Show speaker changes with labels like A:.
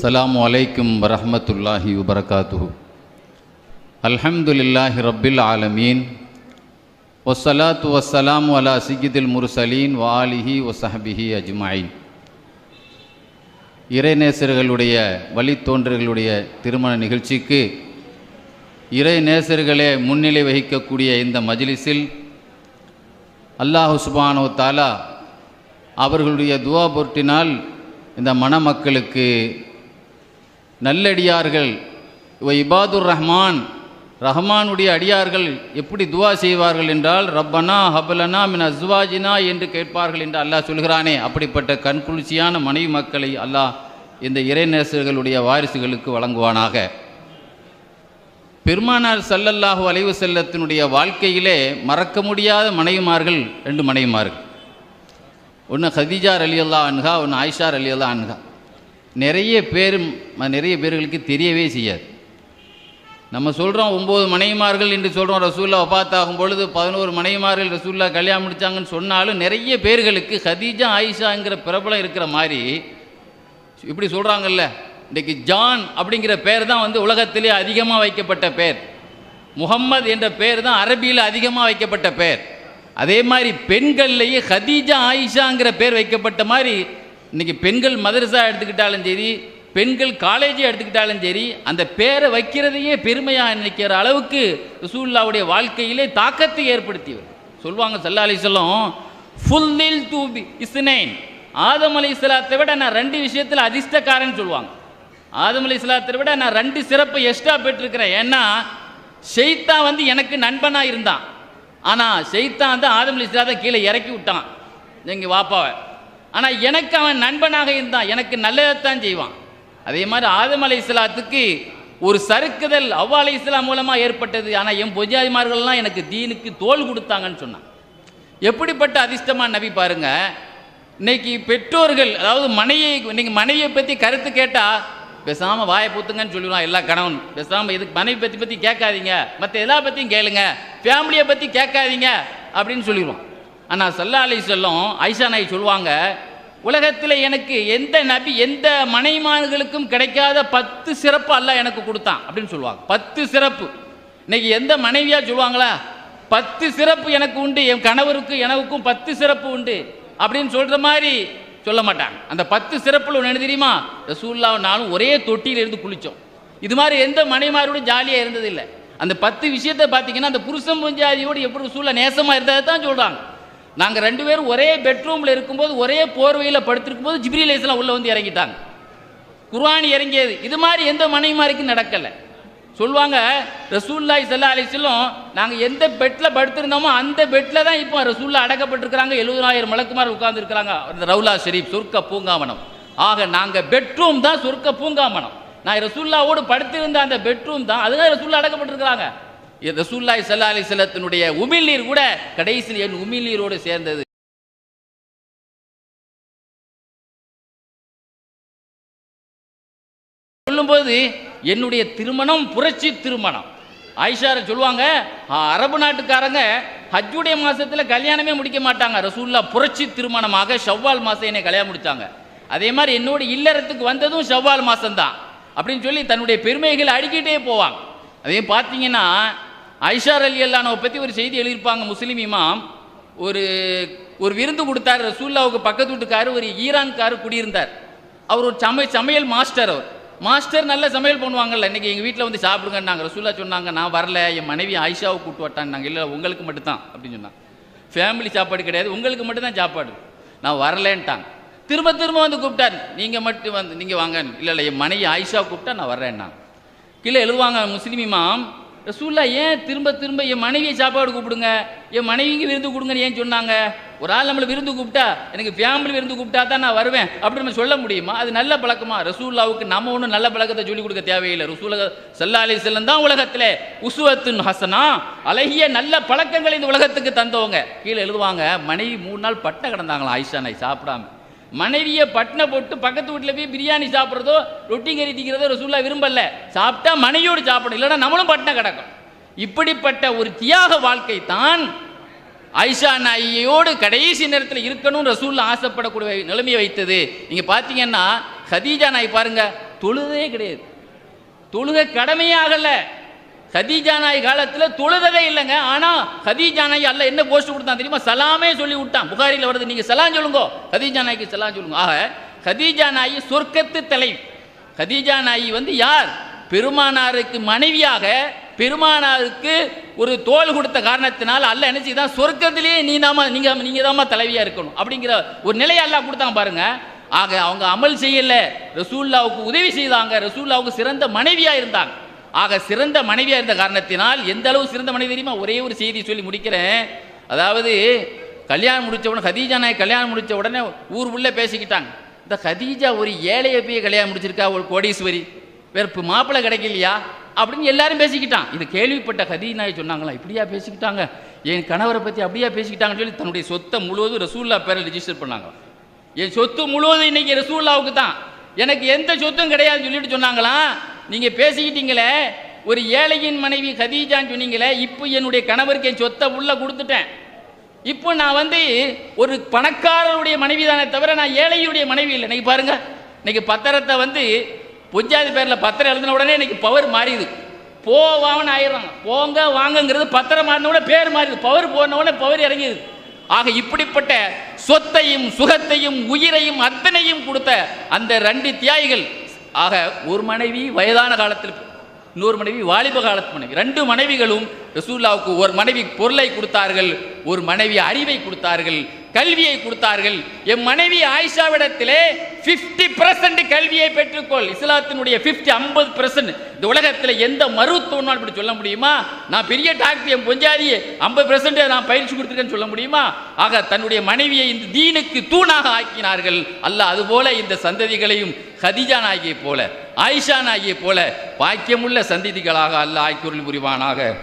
A: அஸ்லாம் வலைக்கும் வரமத்துல்லாஹி வபரகாத்து அல்ஹம்துலில்லாஹி ரப்பில் ஆலமீன் ஒசலாத்து வசலாம் அலா சிகிதில் முர்சலீன் வாலிஹி ஒசஹபிஹி அஜ்மாயின் இறைநேசர்களுடைய வழித்தோன்றர்களுடைய திருமண நிகழ்ச்சிக்கு இறைநேசர்களே முன்னிலை வகிக்கக்கூடிய இந்த மஜிலிஸில் அல்லாஹு சுபானோ தாலா அவர்களுடைய துவா பொருட்டினால் இந்த மணமக்களுக்கு நல்லடியார்கள். இவ இபாதுர் ரஹ்மான். ரஹ்மானுடைய அடியார்கள் எப்படி துவா செய்வார்கள் என்றால் ரப்பனா ஹபலனா மின் அஸ்வாஜினா என்று கேட்பார்கள் என்று அல்லாஹ் சொல்கிறானே. அப்படிப்பட்ட கண்குளிர்ச்சியான மனைவி மக்களை அல்லாஹ் இந்த இறைநேசர்களுடைய வாரிசுகளுக்கு வழங்குவானாக. பெருமானார் சல்லல்லாஹு அலைவு செல்லத்தினுடைய வாழ்க்கையிலே மறக்க முடியாத மனைவிமார்கள் ரெண்டு மனைவிமார்கள். ஒன்று ஹதீஜார் அலி அல்லா அன்ஹா ஒன்று ஆயிஷார் அலி அல்லா அன்ஹா. நிறைய பேர் நிறைய பேர்களுக்கு தெரியவே செய்யாது. நம்ம சொல்கிறோம் ஒம்பது மனைவிமார்கள் என்று சொல்கிறோம் ரசூல்லா வபாத்தாகும் பொழுது பதினோரு மனைவிமார்கள் ரசூல்லா கல்யாணம் முடிச்சாங்கன்னு சொன்னாலும் நிறைய பேர்களுக்கு ஹதீஜா ஆயிஷாங்கிற பிரபலம் இருக்கிற மாதிரி இப்படி சொல்கிறாங்கல்ல இன்றைக்கி ஜான் அப்படிங்கிற பேர் தான் வந்து உலகத்திலே அதிகமாக வைக்கப்பட்ட பேர் முகம்மது என்ற பேர் தான் அரபியில் அதிகமாக வைக்கப்பட்ட பேர் அதே மாதிரி பெண்கள்லேயே ஹதீஜா ஆயிஷாங்கிற பேர் வைக்கப்பட்ட மாதிரி இன்றைக்கி பெண்கள் மதரசா எடுத்துக்கிட்டாலும் சரி பெண்கள் காலேஜை எடுத்துக்கிட்டாலும் சரி அந்த பேரை வைக்கிறதையே பெருமையாக நினைக்கிற அளவுக்கு ரசூல்லாவுடைய வாழ்க்கையிலே தாக்கத்தை ஏற்படுத்தியவர் சொல்லுவாங்க சல்லா அலிசல்லம் ஃபுல்லில் தூபி இஸ்னேன். ஆதம் அலி இஸ்லாத்தை விட நான் ரெண்டு விஷயத்தில் அதிர்ஷ்டக்காரன் சொல்லுவாங்க. ஆதம் அலி இஸ்லாத்தை விட நான் ரெண்டு சிறப்பை எக்ஸ்ட்ரா பெற்றிருக்கிறேன். ஏன்னா ஷெய்தா வந்து எனக்கு நண்பனாக இருந்தான். ஆனால் ஷெய்தான் வந்து ஆதம் அலி இஸ்லாத்தை கீழே இறக்கி விட்டான். எங்கள் வாப்பாவை ஆனால் எனக்கு அவன் நண்பனாக இருந்தான். எனக்கு நல்லதைத்தான் செய்வான். அதே மாதிரி ஆதம் அலை இஸ்லாத்துக்கு ஒரு சறுக்குதல் அவ்வா அலை இஸ்லாம் மூலமாக ஏற்பட்டது. ஆனால் என் பொஜாதிமார்கள்லாம் எனக்கு தீனுக்கு தோல் கொடுத்தாங்கன்னு சொன்னான் எப்படிப்பட்ட அதிர்ஷ்டமான நபி பாருங்கள் இன்னைக்கு பெற்றோர்கள் அதாவது மனையை இன்னைக்கு மனைவியை பற்றி கருத்து கேட்டால் பேசாமல் வாயை பூத்துங்கன்னு சொல்லிடுவான் எல்லா கணவன். பேசாமல் இதுக்கு மனைவி பற்றி பற்றி கேட்காதீங்க. மற்ற எல்லா பற்றியும் கேளுங்க. ஃபேமிலியை பற்றி கேட்காதீங்க. அப்படின்னு சொல்லிடுவான். ஆனால் சல்லா அலி சொல்லும் ஐஷா நாய் சொல்லுவாங்க உலகத்தில் எனக்கு எந்த நபி எந்த மனைமான்களுக்கும் கிடைக்காத பத்து சிறப்பு அல்ல எனக்கு கொடுத்தான் அப்படின்னு சொல்லுவாங்க. பத்து சிறப்பு. இன்னைக்கு எந்த மனைவியாக சொல்லுவாங்களா? பத்து சிறப்பு எனக்கு உண்டு என் கணவருக்கு எனக்கும் பத்து சிறப்பு உண்டு அப்படின்னு சொல்கிற மாதிரி சொல்ல மாட்டாங்க. அந்த பத்து சிறப்பில் ஒன்று என்ன தெரியுமா? ரசூல்லா நானும் ஒரே தொட்டியில இருந்து குளித்தோம் இது மாதிரி எந்த மனைமாரோடும் ஜாலியாக இருந்ததில்லை. அந்த பத்து விஷயத்தை பார்த்தீங்கன்னா அந்த புருஷன் பஞ்சாதியோடு எப்படி ரசூல்லா நேசமாக இருந்ததை தான் சொல்கிறாங்க நாங்கள் ரெண்டு பேரும் ஒரே பெட்ரூமில் இருக்கும்போது ஒரே போர்வையில் படுத்திருக்கும் போது ஜிப்ரீல் இஸ்லாம் உள்ளே வந்து இறங்கிட்டாங்க. குர்வானி இறங்கியது. இது மாதிரி எந்த மனைவிமாரிக்கும் நடக்கலை. சொல்லுவாங்க ரசூல்லாய் சல்லா அலிஸ்லும் நாங்கள் எந்த பெட்டில் படுத்திருந்தோமோ அந்த பெட்டில் தான் இப்போ ரசூல்லா அடக்கப்பட்டிருக்கிறாங்க. எழுபதாயிரம் மலக்குமார் உட்கார்ந்துருக்கிறாங்க. அந்த ரவுலா ஷெரீப் சொர்க்க பூங்காமனம் ஆக நாங்கள் பெட்ரூம் தான் சொர்க்க பூங்காமனம் நான் ரசூல்லாவோடு படுத்திருந்த அந்த பெட்ரூம் தான். அதுதான் ரசூல்லா அடக்கப்பட்டிருக்கிறாங்க. ரசூல்லாய் சல்லா அலி செல்லத்தினுடைய உமிழ்நீர் கூட கடைசியில் என் உமிழ்நீரோடு சேர்ந்தது. சொல்லும்போது என்னுடைய திருமணம் புரட்சி திருமணம். ஆயிஷார சொல்லுவாங்க அரபு நாட்டுக்காரங்க ஹஜ்ஜுடைய மாசத்துல கல்யாணமே முடிக்க மாட்டாங்க. ரசூல்லா புரட்சி திருமணமாக ஷவ்வால் மாசம் என்னை கல்யாணம் முடிச்சாங்க. அதே மாதிரி என்னோட இல்லறத்துக்கு வந்ததும் ஷவ்வால் மாசம்தான். அப்படின்னு சொல்லி தன்னுடைய பெருமைகளை அடிக்கிட்டே போவாங்க. அதையும் பார்த்தீங்கன்னா ஐஷார் அலி அல்லானவை பற்றி ஒரு செய்தி எழுதியிருப்பாங்க முஸ்லீம் இமாம். ஒரு ஒரு விருந்து கொடுத்தாரு ரசூல்லாவுக்கு பக்கத்து வீட்டுக்காரு ஒரு ஈரான்காரு குடியிருந்தார். அவர் ஒரு சமை சமையல் மாஸ்டர் அவர். மாஸ்டர் நல்ல சமையல் பண்ணுவாங்கல்ல இன்னைக்கு எங்கள் வீட்டில் வந்து சாப்பிடுங்கன்னாங்க ரசூல்லா சொன்னாங்க நான் வரல என் மனைவி ஆயிஷாவை கூட்டு வட்டான்னாங்க இல்லை உங்களுக்கு மட்டும்தான் அப்படின்னு சொன்னாங்க ஃபேமிலி சாப்பாடு கிடையாது உங்களுக்கு மட்டும்தான் சாப்பாடு. நான் வரலேன்ட்டாங்க. திரும்ப திரும்ப வந்து கூப்பிட்டார் நீங்கள் மட்டும் வந்து நீங்கள் வாங்க இல்லை இல்லை என் மனைவி ஆயிஷா கூப்பிட்டா நான் வர்றேன்னாங்க கீழே எழுதுவாங்க முஸ்லிம் இமாம் ரசூல்லா ஏன் திரும்ப திரும்ப என் மனைவியை சாப்பாடு கூப்பிடுங்க? என் மனைவிக்கு விருந்து கொடுங்கன்னு ஏன் சொன்னாங்க? ஒரு ஆள் நம்மளை விருந்து கூப்பிட்டா எனக்கு ஃபேமிலி விருந்து கூப்பிட்டா தான் நான் வருவேன். அப்படின்னு நம்ம சொல்ல முடியுமா? அது நல்ல பழக்கமா? ரசூல்லாவுக்கு நம்ம ஒன்றும் நல்ல பழக்கத்தை சொல்லிக் கொடுக்க தேவையில்லை. ரசூல சல்லா அலி செல்லம் தான் உலகத்தில் உசுவத்துன் ஹசனா அழகிய நல்ல பழக்கங்களை இந்த உலகத்துக்கு தந்தவங்க. கீழே எழுதுவாங்க மனைவி மூணு நாள் பட்டை கிடந்தாங்களா ஆயிஷா நாய் சாப்பிடாம. மனைவியை பட்டின போட்டு பக்கத்து வீட்டில் போய் பிரியாணி சாப்பிட்றதோ ரொட்டி கறி திக்கிறதோ ரசூல்லா விரும்பல. சாப்பிட்டா மனைவியோடு சாப்பிடணும் இல்லைன்னா நம்மளும் பட்டின கிடக்கும். இப்படிப்பட்ட ஒரு தியாக வாழ்க்கை தான் ஐஷா நாயியோடு கடைசி நேரத்தில் இருக்கணும் ரசூல்லா ஆசைப்படக்கூடிய நிலைமையை வைத்தது. நீங்கள் பார்த்தீங்கன்னா ஹதீஜா நாய் பாருங்க தொழுதே கிடையாது. தொழுகை கடமையாகலை. கதீஜா காலத்தில் தொழுதவே இல்லைங்க. ஆனால் கதீஜா நாய் அல்ல என்ன போஸ்ட் கொடுத்தான் தெரியுமா? சலாமே சொல்லி விட்டான். புகாரியில் வருது நீங்கள் சலாம் சொல்லுங்க. கதீஜா நாய்க்கு சலாம் சொல்லுங்க. ஆக கதீஜா நாயி சொர்க்கத்து தலை கதீஜா நாயி வந்து யார்? பெருமானாருக்கு மனைவியாக பெருமானாருக்கு ஒரு தோல் கொடுத்த காரணத்தினால் அல்ல என்ன செய்தான்? சொர்க்கத்திலேயே நீ தாமா நீங்கள் நீங்கள் தாமா தலைவியாக இருக்கணும். அப்படிங்கிற ஒரு நிலையை அல்லா கொடுத்தாங்க பாருங்க. ஆக அவங்க அமல் செய்யலை. ரசூல்லாவுக்கு உதவி செய்தாங்க. ரசூல்லாவுக்கு சிறந்த மனைவியாக இருந்தாங்க. ஆக சிறந்த மனைவியாக இருந்த காரணத்தினால் எந்த அளவு சிறந்த மனைவி தெரியுமா? ஒரே ஒரு செய்தி சொல்லி முடிக்கிறேன். அதாவது கல்யாணம் முடித்த உடனே ஹதீஜா நாய் கல்யாணம் முடித்த உடனே ஊர் உள்ளே பேசிக்கிட்டாங்க. இந்த ஹதீஜா ஒரு ஏழையை போய் கல்யாணம் முடிச்சிருக்கா ஒரு கோடீஸ்வரி? வேற மாப்பிள்ளை கிடைக்கலையா? அப்படின்னு எல்லாரும் பேசிக்கிட்டான். இது கேள்விப்பட்ட கதீஜா நாய் சொன்னாங்களா? இப்படியா பேசிக்கிட்டாங்க? என் கணவரை பற்றி அப்படியா பேசிக்கிட்டாங்கன்னு சொல்லி தன்னுடைய சொத்தை முழுவதும் ரசூல்லா பேரை ரிஜிஸ்டர் பண்ணாங்க. என் சொத்து முழுவதும் இன்னைக்கு ரசூல்லாவுக்கு தான். எனக்கு எந்த சொத்தும் கிடையாதுன்னு சொல்லிட்டு சொன்னாங்களாம் நீங்கள் பேசிக்கிட்டீங்களே ஒரு ஏழையின் மனைவி ஹதீஜான்னு சொன்னீங்களே இப்போ என்னுடைய கணவருக்கு என் சொத்தை உள்ள கொடுத்துட்டேன். இப்போ நான் வந்து ஒரு பணக்காரருடைய மனைவி தானே தவிர நான் ஏழையுடைய மனைவி இல்லை. இன்னைக்கு பாருங்க இன்னைக்கு பத்திரத்தை வந்து பொஞ்சாதி பேரில் பத்திரம் எழுதின உடனே இன்னைக்கு பவர் மாறிடுது. போவான்னு ஆயிடுறாங்க. போங்க வாங்கங்கிறது பத்திரம் மாறின உடனே பேர் மாறிடுது. பவர் போன உடனே பவர் இறங்கிடுது. ஆக இப்படிப்பட்ட சொத்தையும் சுகத்தையும் உயிரையும் அத்தனையும் கொடுத்த அந்த ரெண்டு தியாகிகள் ஆக ஒரு மனைவி வயதான காலத்தில் இன்னொரு மனைவி வாலிப காலத்து மனைவி. ரெண்டு மனைவிகளும் ரசூல்லாவுக்கு ஒரு மனைவி பொருளை கொடுத்தார்கள் ஒரு மனைவி அறிவை கொடுத்தார்கள் கல்வியை கொடுத்தார்கள். என் மனைவி ஆயிஷாவிடத்திலே 50% பர்சன்ட் கல்வியை பெற்றுக்கொள். இஸ்லாத்தினுடைய 50 ஐம்பது பர்சன்ட் இந்த உலகத்தில் எந்த மருத்துவனால் இப்படி சொல்ல முடியுமா? நான் பெரிய டாக்டர் என் பொஞ்சாதி ஐம்பது பர்சன்ட் நான் பயிற்சி கொடுத்துருக்கேன்னு சொல்ல முடியுமா? ஆக தன்னுடைய மனைவியை இந்த தீனுக்கு தூணாக ஆக்கினார்கள். அல்ல அதுபோல இந்த சந்ததிகளையும் ஹதிஜா நாயகியை போல ஆயிஷா நாயகியை போல பாக்கியமுள்ள சந்ததிகளாக அல்ல ஆய்க்குருள் புரிவானாக.